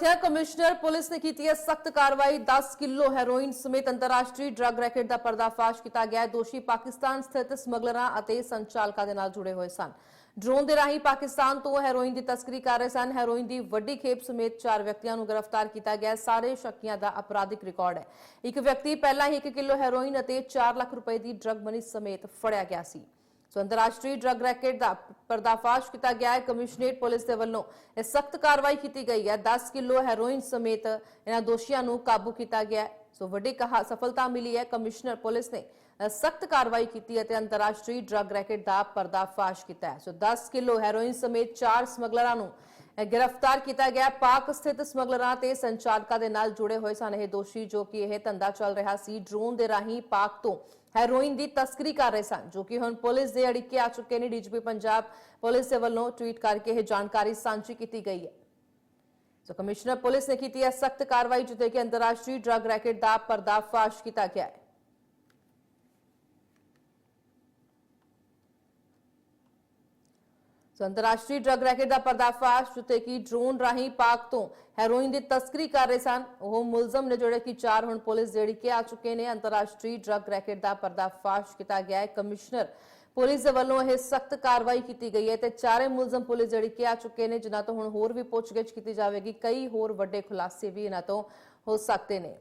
ਸਿਆ commissioner police ਨੇ ਕੀਤੀ ਹੈ ਸਖਤ ਕਾਰਵਾਈ। 10 ਕਿਲੋ ਹੈਰੋਇਨ ਸਮੇਤ ਅੰਤਰਰਾਸ਼ਟਰੀ ਡਰੱਗ ਰੈਕੇਟ ਦਾ ਪਰਦਾਫਾਸ਼ ਕੀਤਾ ਗਿਆ ਹੈ। ਦੋਸ਼ੀ ਪਾਕਿਸਤਾਨ ਸਥਿਤ ਸਮਗਲਰਾਂ ਅਤੇ ਸੰਚਾਲਕਾਂ ਦੇ ਨਾਲ ਜੁੜੇ ਹੋਏ ਸਨ। ਡਰੋਨ ਦੇ ਰਾਹੀਂ ਪਾਕਿਸਤਾਨ ਤੋਂ ਹੈਰੋਇਨ ਦੀ ਤਸਕਰੀ ਕਰ ਰਹੇ ਸਨ। ਹੈਰੋਇਨ ਦੀ ਵੱਡੀ ਖੇਪ ਸਮੇਤ ਚਾਰ ਵਿਅਕਤੀਆਂ ਨੂੰ ਗ੍ਰਿਫਤਾਰ ਕੀਤਾ ਗਿਆ ਸਾਰੇ ਸ਼ੱਕੀਆਂ ਦਾ ਅਪਰਾਧਿਕ ਰਿਕਾਰਡ ਹੈ। ਇੱਕ ਵਿਅਕਤੀ ਪਹਿਲਾਂ ਹੀ 1 ਕਿਲੋ ਹੈਰੋਇਨ ਅਤੇ 4 ਲੱਖ ਰੁਪਏ ਦੀ ਡਰੱਗ ਮਨੀ ਸਮੇਤ ਫੜਿਆ ਗਿਆ ਸੀ। ਸੋ ਅੰਤਰਰਾਸ਼ਟਰੀ ਡਰੱਗ ਰੈਕੇਟ ਦਾ ਪਰਦਾਫਾਸ਼ ਕੀਤਾ ਗਿਆ ਹੈ। ਕਮਿਸ਼ਨਰੇਟ ਪੁਲਿਸ ਦੇ ਵੱਲੋਂ ਇਹ ਸਖਤ ਕਾਰਵਾਈ ਕੀਤੀ ਗਈ ਹੈ। 10 ਕਿਲੋ ਹੈਰੋਇਨ ਸਮੇਤ ਇਹਨਾਂ ਦੋਸ਼ੀਆਂ ਨੂੰ ਕਾਬੂ ਕੀਤਾ ਗਿਆ ਹੈ। ਸੋ ਵੱਡੀ ਕਹਾ, ਸਫਲਤਾ ਮਿਲੀ ਹੈ। ਕਮਿਸ਼ਨਰ ਪੁਲਿਸ ਨੇ ਸਖਤ ਕਾਰਵਾਈ ਕੀਤੀ ਹੈ ਤੇ ਅੰਤਰਰਾਸ਼ਟਰੀ ਡਰੱਗ ਰੈਕੇਟ ਦਾ ਪਰਦਾਫਾਸ਼ ਕੀਤਾ ਹੈ। ਸੋ 10 ਕਿਲੋ ਹੈਰੋਇਨ ਸਮੇਤ ਚਾਰ ਸਮਗਲਰਾਂ ਨੂੰ ਗ੍ਰਿਫਤਾਰ ਕੀਤਾ ਗਿਆ। ਪਾਕ ਸਥਿਤ ਸਮਗਲਰਾਂ ਤੇ ਸੰਚਾਲਕਾਂ ਦੇ ਨਾਲ ਜੁੜੇ ਹੋਏ ਸਨ ਇਹ ਦੋਸ਼ੀ, ਜੋ ਕਿ ਇਹ ਧੰਦਾ ਚੱਲ ਰਿਹਾ ਸੀ ਡਰੋਨ ਦੇ ਰਾਹੀਂ ਪਾਕ ਤੋਂ ਹੈਰੋਇਨ ਦੀ ਤਸਕਰੀ ਕਰ ਰਹੇ ਸਨ, ਜੋ ਕਿ ਹੁਣ ਪੁਲਿਸ ਦੇ ਅੜਿੱਕੇ ਆ ਚੁੱਕੇ ਨੇ। ਡੀਜੀਪੀ ਪੰਜਾਬ ਪੁਲਿਸ ਦੇ ਵੱਲੋਂ ਟਵੀਟ ਕਰਕੇ ਇਹ ਜਾਣਕਾਰੀ ਸਾਂਝੀ ਕੀਤੀ ਗਈ ਹੈ। ਸੋ ਕਮਿਸ਼ਨਰ ਪੁਲਿਸ ਨੇ ਕੀਤੀ ਹੈ ਸਖਤ ਕਾਰਵਾਈ ਜਿੱਤੇ ਕਿ ਅੰਤਰਰਾਸ਼ਟਰੀ ਡਰੱਗ ਰੈਕੇਟ ਦਾ ਪਰਦਾਫਾਸ਼ ਕੀਤਾ ਗਿਆ ਹੈ। ਸੋ ਅੰਤਰਰਾਸ਼ਟਰੀ ਡਰੱਗ ਰੈਕੇਟ ਦਾ ਪਰਦਾਫਾਸ਼ ਜਿੱਤੇ ਕਿ ਡਰੋਨ ਰਾਹੀਂ ਪਾਕ ਤੋਂ ਹੈਰੋਇਨ ਦੀ ਤਸਕਰੀ ਕਰ ਰਹੇ ਸਨ ਉਹ ਮੁਲਜ਼ਮ ਨੇ ਜਿਹੜੇ ਕਿ ਚਾਰ ਹੁਣ ਪੁਲਿਸ ਜਿਹੜੀ ਕਿ ਆ ਚੁੱਕੇ ਨੇ ਅੰਤਰਰਾਸ਼ਟਰੀ ਡਰੱਗ ਰੈਕੇਟ ਦਾ ਪਰਦਾਫਾਸ਼ ਕੀਤਾ ਗਿਆ ਹੈ ਕਮਿਸ਼ਨਰ ਪੁਲਿਸ ਦੇ ਵੱਲੋਂ ਇਹ ਸਖਤ ਕਾਰਵਾਈ ਕੀਤੀ ਗਈ ਹੈ ਤੇ ਚਾਰੇ ਮੁਲਜ਼ਮ ਪੁਲਿਸ ਜਿਹੜੀ ਕਿ ਆ ਚੁੱਕੇ ਨੇ ਜਿਨ੍ਹਾਂ ਤੋਂ ਹੁਣ ਹੋਰ ਵੀ ਪੁੱਛਗਿੱਛ ਕੀਤੀ ਜਾਵੇਗੀ ਕਈ ਹੋਰ ਵੱਡੇ ਖੁਲਾਸੇ ਵੀ ਇਹਨਾਂ ਤੋਂ ਹੋ ਸਕਦੇ ਨੇ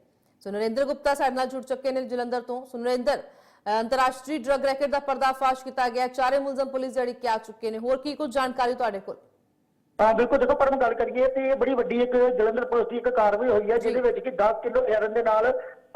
ਸੋ ਨਰਿੰਦਰ ਗੁਪਤਾ ਸਾਡੇ ਨਾਲ ਜੁੜ ਚੁੱਕੇ ਨੇ ਜਲੰਧਰ ਤੋਂ ਸੋ ਨਰਿੰਦਰ ਅ, ਅੰਤਰਰਾਸ਼ਟਰੀ ਡਰੱਗ ਰੈਕੇਟ ਦਾ ਪਰਦਾਫਾਸ਼ ਕੀਤਾ ਗਿਆ। ਚਾਰੇ ਮੁਲਜ਼ਮ ਪੁਲਿਸ ਜਿਹੜੀ ਕਿ ਆ ਚੁੱਕੇ ਨੇ। ਹੋਰ ਕੀ ਕੁਝ ਜਾਣਕਾਰੀ ਤੁਹਾਡੇ ਕੋਲ? ਹਾਂ ਬਿਲਕੁਲ ਦੇਖੋ ਪਰਮ ਗੱਲ ਕਰੀਏ ਤੇ ਇਹ ਬੜੀ ਵੱਡੀ ਇੱਕ ਜਲੰਧਰ ਪੁਲਿਸ ਦੀ ਇੱਕ ਕਾਰਵਾਈ ਹੋਈ ਹੈ ਜਿਹਦੇ ਵਿੱਚ ਕਿ 10 ਕਿਲੋ ਹੈਰਨ ਦੇ ਨਾਲ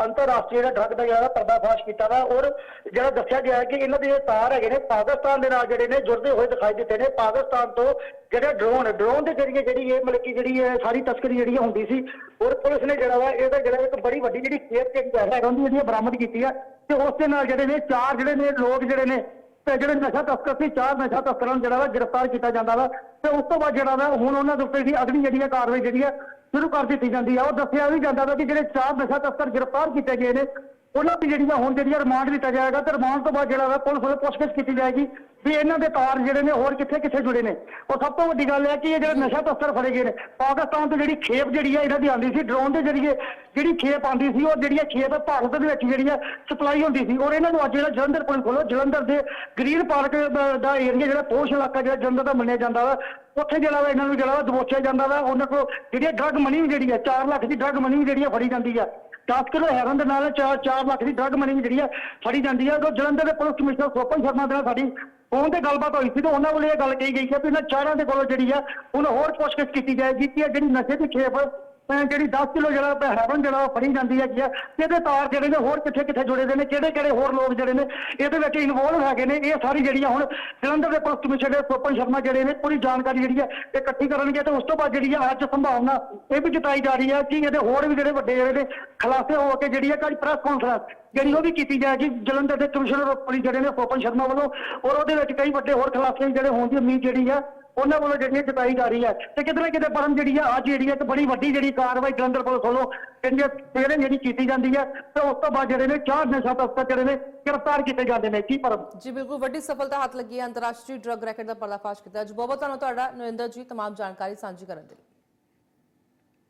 ਅੰਤਰਰਾਸ਼ਟਰੀ ਜਿਹੜਾ ਡਰੱਗ ਦਾ ਜਿਹੜਾ ਪਰਦਾਫਾਸ਼ ਕੀਤਾ ਵਾ ਔਰ ਜਿਹੜਾ ਦੱਸਿਆ ਗਿਆ ਹੈ ਕਿ ਇਹਨਾਂ ਦੇ ਤਾਰ ਹੈਗੇ ਨੇ ਪਾਕਿਸਤਾਨ ਦੇ ਨਾਲ ਜਿਹੜੇ ਨੇ ਜੁੜਦੇ ਹੋਏ ਦਿਖਾਈ ਦਿੱਤੇ ਨੇ। ਪਾਕਿਸਤਾਨ ਤੋਂ ਜਿਹੜੇ ਡਰੋਨ ਡਰੋਨ ਦੇ ਜ਼ਰੀਏ ਜਿਹੜੀ ਇਹ ਮਤਲਬ ਕਿ ਜਿਹੜੀ ਇਹ ਸਾਰੀ ਤਸਕਰੀ ਜਿਹੜੀ ਹੁੰਦੀ ਸੀ ਔਰ ਪੁਲਿਸ ਨੇ ਜਿਹੜਾ ਵਾ ਇਹਦਾ ਜਿਹੜਾ ਇੱਕ ਬੜੀ ਵੱਡੀ ਜਿਹੜੀ ਖੇਪ ਜਿਹੜੀ ਹੈ ਉਹਦੀ ਜਿਹੜੀ ਬਰਾਮਦ ਕੀਤੀ ਹੈ ਤੇ ਉਸ ਦੇ ਨਾਲ ਜਿਹੜੇ ਨੇ ਚਾਰ ਜਿਹੜੇ ਨੇ ਲੋਕ ਜਿਹੜੇ ਨੇ ਤੇ ਜਿਹੜੇ ਨਸ਼ਾ ਤਸਕਰ ਸੀ, ਚਾਰ ਨਸ਼ਾ ਤਸਕਰਾਂ ਨੂੰ ਜਿਹੜਾ ਵਾ ਗ੍ਰਿਫਤਾਰ ਕੀਤਾ ਜਾਂਦਾ ਵਾ। ਤੇ ਉਸ ਤੋਂ ਬਾਅਦ ਜਿਹੜਾ ਵਾ, ਹੁਣ ਉਹਨਾਂ ਦੇ ਉੱਤੇ ਵੀ ਅਗਲੀ ਜਿਹੜੀ ਹੈ ਕਾਰਵਾਈ ਜਿਹੜੀ ਹੈ ਸ਼ੁਰੂ ਕਰ ਦਿੱਤੀ ਜਾਂਦੀ ਆ। ਉਹ ਦੱਸਿਆ ਵੀ ਜਾਂਦਾ ਵਾ ਕਿ ਜਿਹੜੇ ਚਾਰ ਨਸ਼ਾ ਤਸਕਰ ਗ੍ਰਿਫਤਾਰ ਕੀਤੇ ਗਏ ਨੇ ਉਹਨਾਂ ਦੀ ਜਿਹੜੀ ਆ ਹੁਣ ਜਿਹੜੀ ਆ ਰਿਮਾਂਡ ਦਿੱਤਾ ਜਾਏਗਾ ਤੇ ਰਿਮਾਂਡ ਤੋਂ ਬਾਅਦ ਜਿਹੜਾ ਵਾ ਪੁਲਿਸ ਵੱਲੋਂ ਪੁੱਛਗਿੱਛ ਕੀਤੀ ਜਾਏਗੀ ਵੀ ਇਹਨਾਂ ਦੇ ਤਾਰ ਜਿਹੜੇ ਨੇ ਹੋਰ ਕਿੱਥੇ ਕਿੱਥੇ ਜੁੜੇ ਨੇ। ਉਹ ਸਭ ਤੋਂ ਵੱਡੀ ਗੱਲ ਹੈ ਕਿ ਇਹ ਜਿਹੜੇ ਨਸ਼ਾ ਤਸਕਰ ਫੜੇ ਗਏ ਨੇ। ਪਾਕਿਸਤਾਨ ਤੋਂ ਜਿਹੜੀ ਖੇਪ ਜਿਹੜੀ ਆ ਇਹਨਾਂ ਦੀ ਆਉਂਦੀ ਸੀ ਡਰੋਨ ਦੇ ਜ਼ਰੀਏ ਜਿਹੜੀ ਖੇਪ ਆਉਂਦੀ ਸੀ ਉਹ ਜਿਹੜੀ ਆ ਖੇਪ ਭਾਰਤ ਦੇ ਵਿੱਚ ਜਿਹੜੀ ਆ ਸਪਲਾਈ ਹੁੰਦੀ ਸੀ। ਔਰ ਇਹਨਾਂ ਨੂੰ ਅੱਜ ਜਿਹੜਾ ਜਲੰਧਰ ਪੁਲਿਸ ਵੱਲੋਂ ਜਲੰਧਰ ਦੇ ਗ੍ਰੀਨ ਪਾਰਕ ਦਾ- ਏਰੀਆ ਜਿਹੜਾ ਪੋਸ਼ ਇਲਾਕਾ ਜਿਹੜਾ ਜਲੰਧਰ ਦਾ ਮੰਨਿਆ ਜਾਂਦਾ ਵਾ ਉੱਥੇ ਜਿਹੜਾ ਵਾ ਇਹਨਾਂ ਨੂੰ ਜਿਹੜਾ ਵਾ ਦਬੋਚਿਆ ਜਾਂਦਾ ਵਾ। ਉਹਨਾਂ ਕੋਲ ਜਿਹੜੀ ਡਰੱਗ ਮਨੀ ਜਿਹੜੀ ਆ 4 ਲੱਖ ਦੀ ਡਰੱਗ ਮਨੀ ਜਿਹੜੀ ਆ ਫੜੀ ਜਾਂਦੀ ਆ। 10 ਕਿਲੋ ਹੈਰਨ ਦੇ ਨਾਲ 4 4 ਲੱਖ ਦੀ ਡਰੱਗ ਮਨੀ ਜਿਹੜੀ ਆ ਫੜੀ ਜਾਂਦੀ ਆ। ਉਹ ਜਲੰਧਰ ਦੇ ਪੁਲਿਸ ਕਮਿਸ਼ਨਰ ਸੋਪਨ ਸ਼ਰਮਾ ਦੇ ਨਾਲ ਸਾਡੀ ਫੋਨ ਤੇ ਗੱਲਬਾਤ ਹੋਈ ਸੀ ਤੇ ਉਹਨਾਂ ਵੱਲੋਂ ਇਹ ਗੱਲ ਕਹੀ ਗਈ ਸੀ ਕਿ ਇਹਨਾਂ ਚਾਰਾਂ ਦੇ ਕੋਲੋਂ ਜਿਹੜੀ ਆ ਹੁਣ ਹੋਰ ਪੁੱਛਗਿੱਛ ਕੀਤੀ ਜਾਏਗੀ ਕਿ ਜਿਹੜੀ ਨਸ਼ੇ ਦੀ ਖੇਪ ਅਹ ਜਿਹੜੀ 10 ਕਿਲੋ ਜਿਹੜਾ ਹੈਰਨ ਜਿਹੜਾ ਉਹ ਫੜੀ ਜਾਂਦੀ ਹੈਗੀ ਆ ਤੇ ਇਹਦੇ ਤਾਰ ਜਿਹੜੇ ਨੇ ਹੋਰ ਕਿੱਥੇ ਕਿੱਥੇ ਜੁੜੇ ਦੇ ਨੇ, ਕਿਹੜੇ ਕਿਹੜੇ ਹੋਰ ਲੋਕ ਜਿਹੜੇ ਨੇ, ਇਹਦੇ ਵਿੱਚ ਇਨਵੋਲਵ ਹੈਗੇ ਨੇ, ਇਹ ਸਾਰੀ ਜਿਹੜੀਆਂ ਹੁਣ ਜਲੰਧਰ ਦੇ ਪੁਲਿਸ ਕਮਿਸ਼ਨਰ ਦੇ ਸੋਪਨ ਸ਼ਰਮਾ ਜਿਹੜੇ ਨੇ, ਪੂਰੀ ਜਾਣਕਾਰੀ ਜਿਹੜੀ ਹੈ ਇਹ ਇਕੱਠੀ ਕਰਨਗੇ ਤੇ ਉਸ ਤੋਂ ਬਾਅਦ ਜਿਹੜੀ ਆ ਅੱਜ ਸੰਭਾਵਨਾ ਇਹ ਵੀ ਜਤਾਈ ਜਾ ਰਹੀ ਹੈ ਕਿ ਇਹਦੇ ਹੋਰ ਵੀ ਜਿਹੜੇ ਵੱਡੇ ਜਿਹੜੇ ਨੇ, ਖੁਲਾਸੇ ਹੋ ਕੇ ਜਿਹੜੀ ਹੈ ਕੱਲ ਪ੍ਰੈਸ ਕਾਨਫਰੰਸ ਜਿਹੜੀ ਉਹ ਵੀ ਕੀਤੀ ਜਾਏਗੀ, ਜਲੰਧਰ ਦੇ ਕਮਿਸ਼ਨਰ ਪੁਲਿਸ ਜਿਹੜੇ ਨੇ ਸੋਪਨ ਸ਼ਰਮਾ ਵੱਲੋਂ, ਔਰ ਉਹਦੇ ਵਿੱਚ ਕਈ ਵੱਡੇ ਹੋਰ ਖੁਲਾਸੇ ਜਿਹੜੇ ਹੋਣ ਦੀ ਉਮੀਦ ਜਿਹੜੀ ਹੈ ਉਹਨਾਂ ਵੱਲੋਂ ਜਿਹੜੀ ਹੈ ਜਤਾਈ ਜਾ ਰਹੀ ਹੈ ਤੇ ਕਿਤੇ ਨਾ ਕਿਤੇ ਪਰਮ ਜਿਹੜੀ ਹੈ ਅੱਜ ਜਿਹੜੀ ਹੈ ਇੱਕ ਬੜੀ ਵੱਡੀ ਜਿਹੜੀ ਕਾਰਵਾਈ ਜਲੰਧਰ ਪੁਲਿਸ ਵੱਲੋਂ ਕਹਿੰਦੇ ਸਵੇਰੇ ਜਿਹੜੀ ਕੀਤੀ ਜਾਂਦੀ ਹੈ ਤੇ ਉਸ ਤੋਂ ਬਾਅਦ ਜਿਹੜੇ ਨੇ ਚਾਰ ਨਸ਼ਾ ਤਸਕਰ ਜਿਹੜੇ ਨੇ ਗ੍ਰਿਫਤਾਰ ਕੀਤੇ ਜਾਂਦੇ ਨੇ ਕੀ ਪਰਮ ਜੀ ਬਿਲਕੁਲ ਵੱਡੀ ਸਫਲਤਾ ਹੱਥ ਲੱਗੀ ਹੈ ਅੰਤਰਰਾਸ਼ਟਰੀ ਡਰੱਗ ਰੈਕੇਟ ਦਾ ਪਰਦਾਫਾਸ਼ ਕੀਤਾ ਅੱਜ ਬਹੁਤ ਬਹੁਤ ਧੰਨਵਾਦ ਤੁਹਾਡਾ ਨਰਿੰਦਰ ਜੀ तमाम ਜਾਣਕਾਰੀ ਸਾਂਝੀ ਕਰਨ ਦੇ ਲਈ